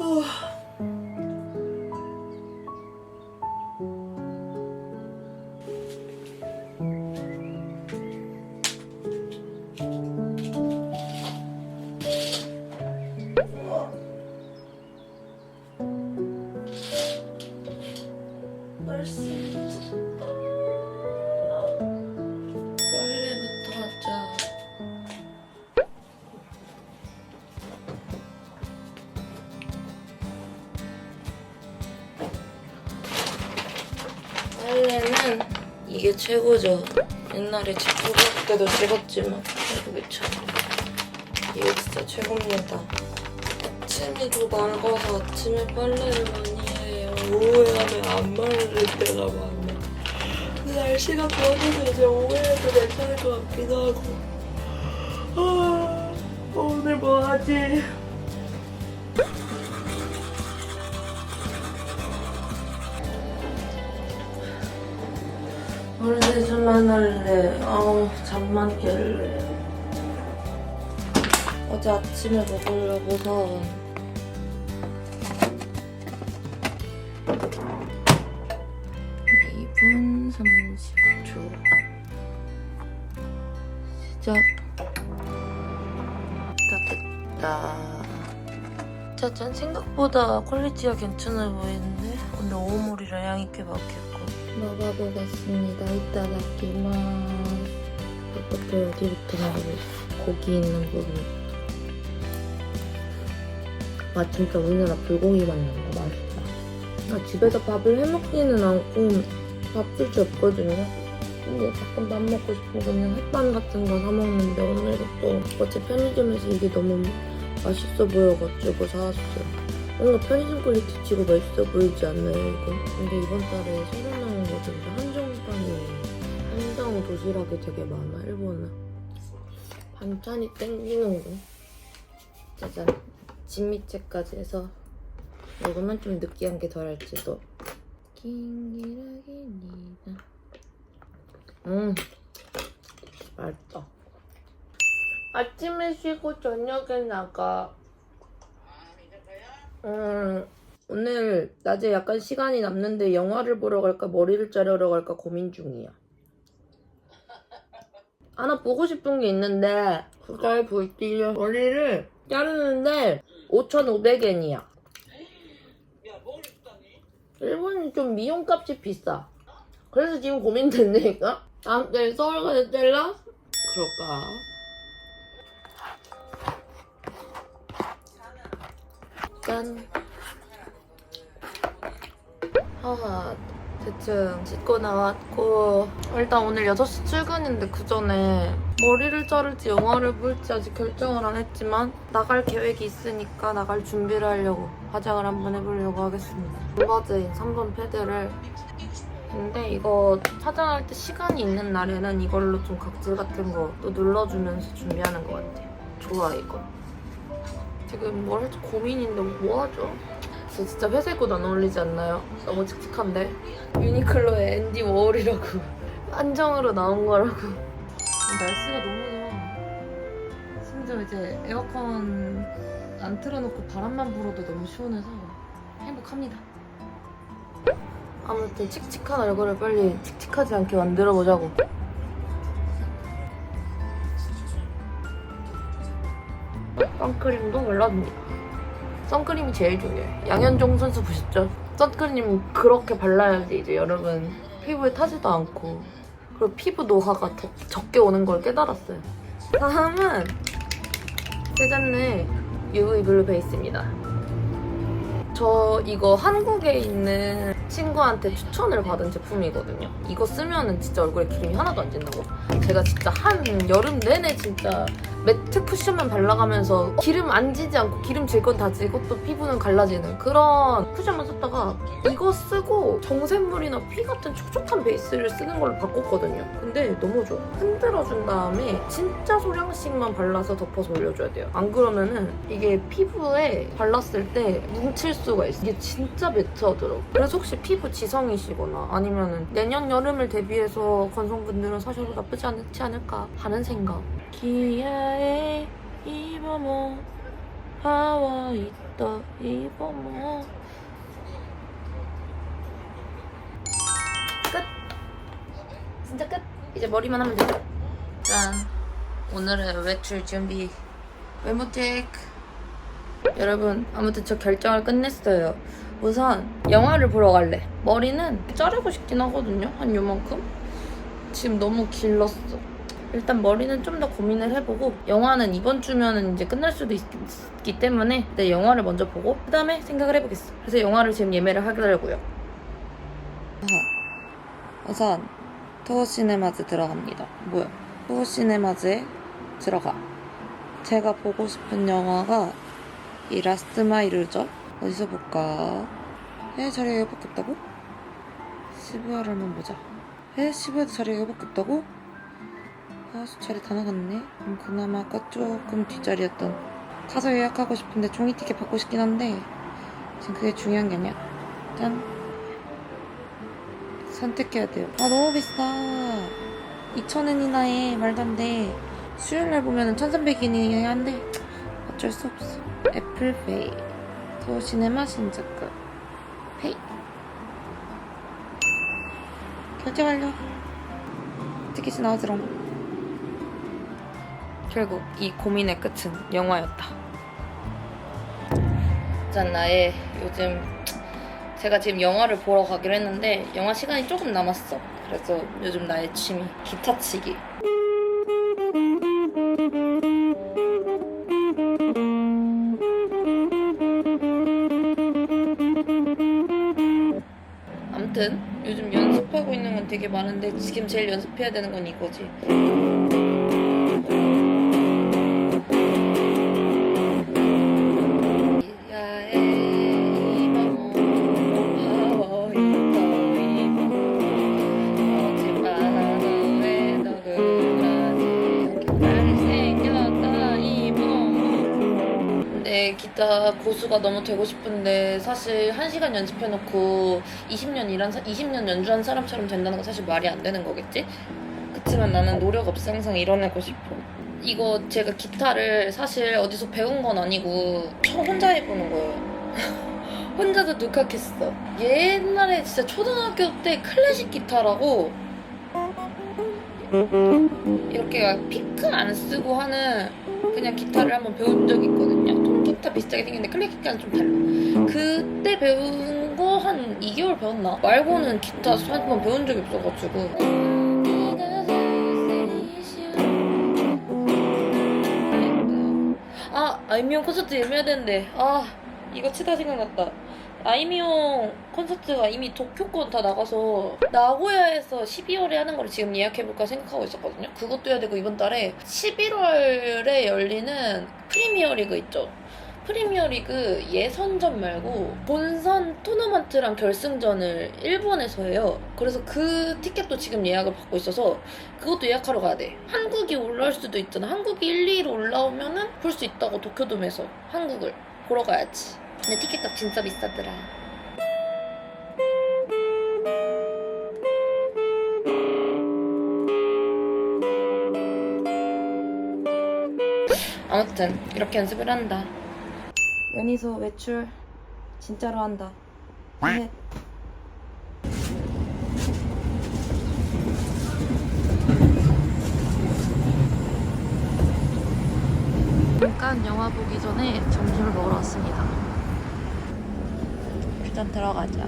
빨 이게 최고죠. 옛날에 집 구할 때도 찍었지만 이거 참 이게 진짜 최고입니다. 아침이도 맑아서 아침에 빨래를 많이 해요. 오후에 하면 안 마를 때가 많아. 근데 날씨가 좋아져서 이제 오후에도 괜찮을 것 같기도 하고. 아, 오늘 뭐 하지? 세수만 할래. 아우, 잠만 깰래. 어제 아침에 먹으려고서 2분 30초. 시작. 다 됐다. 짜잔, 생각보다 퀄리티가 괜찮아 보이는데? 근데 오모리랑 양이 꽤 많겠고. 먹어보겠습니다. 이따 다키만. 이것도 어디부터 먹어볼까? 고기 있는 부분. 아, 진짜 우리나라 불고기 맛 난다. 맛있다. 아, 집에서 밥을 해먹지는 않고 밥줄 줄 없거든요. 근데 가끔 밥 먹고 싶으면 그냥 햇반 같은 거 사 먹는데 오늘은 또 어제 편의점에서 이게 너무 맛있어 보여가지고 사왔어요. 뭔가 편의점 퀄리티 치고 맛있어 보이지 않나요, 이거? 근데 이번 달에 새로 도시락이 되게 많아, 일본은. 반찬이 땡기는 거. 짜잔. 진미채까지 해서 먹으면 좀 느끼한 게 덜할지도. 긴기라기니다. 음, 맛있다. 아침에 쉬고 저녁에 나가. 음, 오늘 낮에 약간 시간이 남는데 영화를 보러 갈까 머리를 자르러 갈까 고민 중이야. 하나 보고 싶은 게 있는데 그걸 볼게요. 머리를 자르는데 5,500엔이야. 야, 뭘 입다니? 일본이 좀 미용값이 비싸. 그래서 지금 고민된다니까? 다음 주에 서울 가서 잘라? 그럴까? 짠. 하하, 대충 씻고 나왔고. 일단 오늘 6시 출근인데 그 전에 머리를 자를지 영화를 볼지 아직 결정을 안 했지만 나갈 계획이 있으니까 나갈 준비를 하려고 화장을 한번 해보려고 하겠습니다. 블러즈인 3번 패드를 근데 이거 화장할 때 시간이 있는 날에는 이걸로 좀 각질 같은 거 또 눌러주면서 준비하는 것 같아요. 좋아 이거. 지금 뭘 할지 고민인데 뭐 하죠? 저 진짜 회색 옷 안 어울리지 않나요? 너무 칙칙한데? 유니클로의 앤디 워홀이라고. 한정으로 나온 거라고. 날씨가 너무 좋아 심지어 이제 에어컨 안 틀어놓고 바람만 불어도 너무 시원해서 행복합니다. 아무튼 칙칙한 얼굴을 빨리 칙칙하지 않게 만들어 보자고. 선크림도 발라줍니다 선크림이 제일 중요해요. 양현종 선수 보셨죠? 선크림 그렇게 발라야지 이제 여름은 피부에 타지도 않고 그리고 피부 노화가 더 적게 오는 걸 깨달았어요. 다음은 세잔네 UV 블루 베이스입니다. 저 이거 한국에 있는 친구한테 추천을 받은 제품이거든요. 이거 쓰면은 진짜 얼굴에 기름이 하나도 안 진다고. 제가 진짜 한 여름 내내 진짜 매트 쿠션만 발라가면서 기름 안 지지 않고 기름 질 건 다 지고 또 피부는 갈라지는 그런 쿠션만 썼다가 이거 쓰고 정샘물이나 피 같은 촉촉한 베이스를 쓰는 걸로 바꿨거든요. 근데 너무 좋아. 흔들어준 다음에 진짜 소량씩만 발라서 덮어서 올려줘야 돼요. 안 그러면은 이게 피부에 발랐을 때 뭉칠 수가 있어. 이게 진짜 매트하더라고. 그래서 혹시 피부 지성이시거나 아니면은 내년 여름을 대비해서 건성분들은 사셔도 나쁘지 않지 않을까 하는 생각. 기아의 이범호 하와이 떠 입어모 끝. 진짜 끝. 이제 머리만 하면 되죠 짠. 오늘의 외출 준비. 외모 체크 여러분 아무튼 저 결정을 끝냈어요. 우선 영화를 보러 갈래. 머리는 자르고 싶긴 하거든요. 한 요만큼 지금 너무 길렀어. 일단 머리는 좀 더 고민을 해보고 영화는 이번 주면은 이제 끝날 수도 있, 기 때문에 내 영화를 먼저 보고 그 다음에 생각을 해보겠어. 그래서 영화를 지금 예매를 하려고요. 우선 토어시네마즈 들어갑니다. 뭐야? 토어시네마즈에 들어가. 제가 보고 싶은 영화가 이 라스트 마이ル죠? 어디서 볼까? 에 자리가 이거밖에 없다고? 시부야를 한번 보자 에? 시부야도 자리가 없다고? 아 자리 다 나갔네. 그럼 그나마 아까 조금 뒷자리였던 가서 예약하고 싶은데 종이 티켓 받고 싶긴 한데 지금 그게 중요한 게 아니야. 짠. 선택해야 돼요. 아 너무 비싸. 2,000엔이나 해 말도 안 돼. 수요일 날 보면은 1,300엔이긴 한데 어쩔 수 없어. 애플페이. 도시네마 신작가 페이 결제 완료. 티켓이 나오지롱. 결국 이 고민의 끝은 영화였다. 짠 나의 요즘 제가 지금 영화를 보러 가기로 했는데 영화 시간이 조금 남았어. 그래서 요즘 나의 취미 기타 치기 되게 많은데 지금 제일 연습해야 되는 건 이거지. 고수가 너무 되고 싶은데 사실 1시간 연습해놓고 20년 일한 사, 20년 연주한 사람처럼 된다는 건 사실 말이 안 되는 거겠지? 그치만 나는 노력 없이 항상 이뤄내고 싶어. 이거 제가 기타를 사실 어디서 배운 건 아니고 저 혼자 해보는 거예요. 혼자서 독학했어. 옛날에 진짜 초등학교 때 클래식 기타라고 이렇게 막 피크 안 쓰고 하는 그냥 기타를 한번 배운 적이 있거든요. 통기타 비슷하게 생겼는데 클래식 기타는 좀 달라. 그때 배운 거 한 2개월 배웠나? 말고는 기타 한 번 배운 적이 없어가지고. 아, 아이미용 콘서트 예매해야 되는데. 아, 이거 치다 생각났다. 아이미용 콘서트가 이미 도쿄권 다 나가서 나고야에서 12월에 하는 걸 지금 예약해볼까 생각하고 있었거든요. 그것도 해야 되고 이번 달에 11월에 열리는 프리미어 리그 있죠. 프리미어 리그 예선전 말고 본선 토너먼트랑 결승전을 일본에서 해요. 그래서 그 티켓도 지금 예약을 받고 있어서 그것도 예약하러 가야 돼. 한국이 올라올 수도 있잖아. 한국이 1, 2위로 올라오면은 볼 수 있다고 도쿄돔에서 한국을 보러 가야지. 근데 티켓값 진짜 비싸더라. 아무튼 이렇게 연습을 한다. 연희소 외출 진짜로 한다. 네. 잠깐 영화 보기 전에 점심을 먹으러 왔습니다. 일단 들어가자.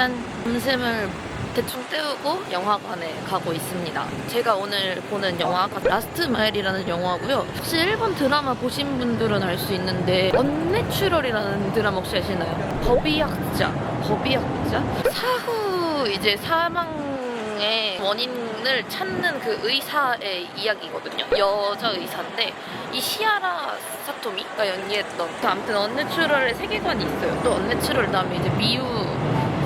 일단 점심을 대충 때우고 영화관에 가고 있습니다. 제가 오늘 보는 영화가 라스트 마일이라는 영화고요. 혹시 일본 드라마 보신 분들은 알 수 있는데 언내추럴이라는 드라마 혹시 아시나요? 법의학자, 법의학자 사후 이제 사망의 원인을 찾는 그 의사의 이야기거든요. 여자 의사인데 이 시아라 사토미가 연기했던 그 아무튼 언내추럴의 세계관이 있어요. 또 언내추럴 다음에 이제 미우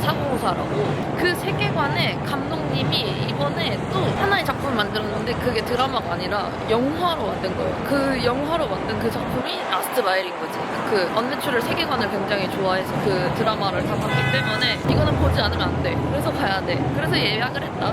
404라고 그 세계관에 감독님이 이번에 또 하나의 작품을 만들었는데 그게 드라마가 아니라 영화로 만든 거예요. 그 영화로 만든 그 작품이 라스트 마일인 거지. 그 언내추럴 세계관을 굉장히 좋아해서 그 드라마를 다 봤기 때문에 이거는 보지 않으면 안 돼. 그래서 가야 돼. 그래서 예약을 했다.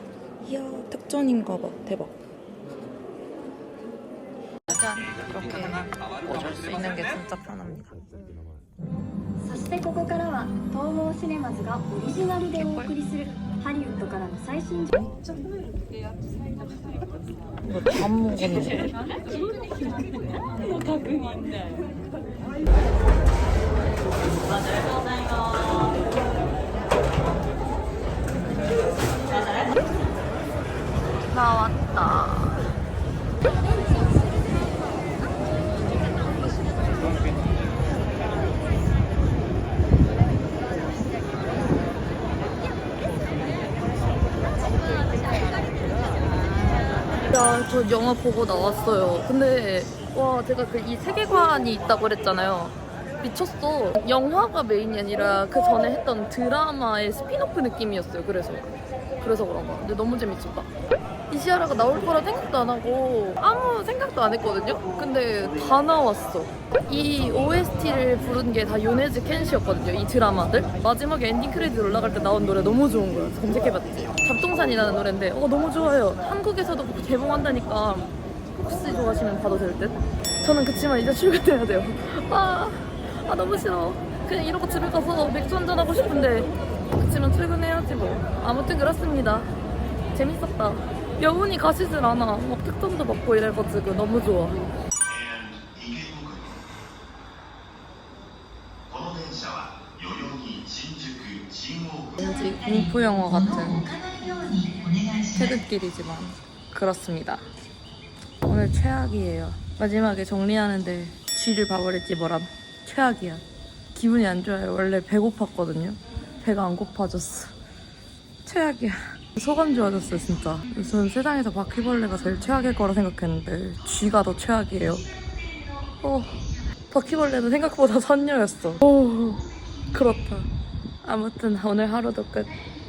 이야 특전인가 봐. 대박. 짜잔 이렇게 꽂을 수 있는 게 진짜 편합니다. そしてここからは東宝シネマズがオリジナルでお送りするハリウッドからの最新情報 이거 다 먹었는 영화 보고 나왔어요. 근데 와, 제가 그 이 세계관이 있다고 그랬잖아요. 미쳤어. 영화가 메인이 아니라 그 전에 했던 드라마의 스피노프 느낌이었어요. 그래서 그래서 그런가. 근데 너무 재밌었다. 이시아라가 나올 거라 생각도 안 하고 아무 생각도 안 했거든요. 근데 다 나왔어. 이 OST를 부른 게 다 요네즈 켄시였거든요. 이 드라마들. 마지막에 엔딩 크레딧 올라갈 때 나온 노래 너무 좋은. 그래서 검색해봤지. 잡동산이라는 노래인데 어 너무 좋아요. 한국에서도 개봉한다니까 혹시 좋아하시면 봐도 될 듯. 저는 그치만 이제 출근해야 돼요. 아, 아 너무 싫어. 그냥 이러고 집에 가서 맥주 한잔 하고 싶은데 그치만 출근해야지 뭐. 아무튼 그렇습니다. 재밌었다. 여운이 가시질 않아. 막 특전도 받고 이래가지고 너무 좋아. 공포 영화 같은 퇴근길이지만 그렇습니다. 오늘 최악이에요. 마지막에 정리하는데 쥐를 봐버렸지 뭐람. 최악이야. 기분이 안 좋아요. 원래 배고팠거든요. 배가 안 고파졌어. 최악이야. 소감 좋아졌어요 진짜. 저는 세상에서 바퀴벌레가 제일 최악일 거라 생각했는데 쥐가 더 최악이에요. 어, 바퀴벌레는 생각보다 선녀였어. 오, 그렇다. 아무튼 오늘 하루도 끝. 갑자기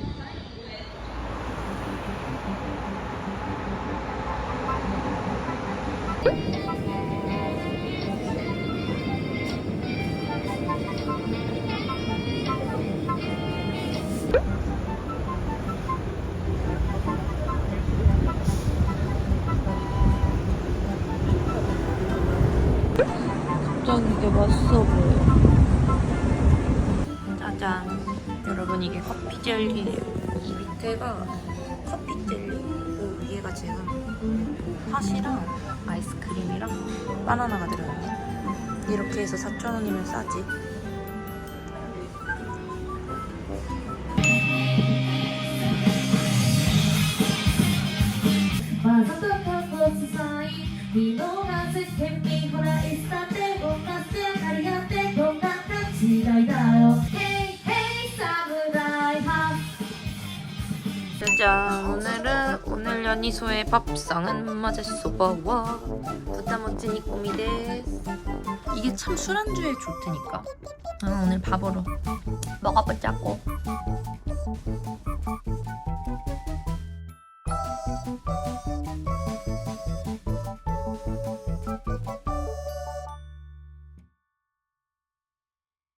이게 맛있어 보여. 짜잔. 여러분 이게 커피 젤리예요. 이 밑에가 커피 젤리 고 위에가 지금 팥이랑 아이스크림이랑 바나나가 들어있네. 이렇게 해서 4,000원이면 싸지. 와 연이소의 밥상은 마제소바와 부타모찌니 꼬미데스 이게 참 술안주에 좋다니까. 아, 오늘 밥으로 먹어보자고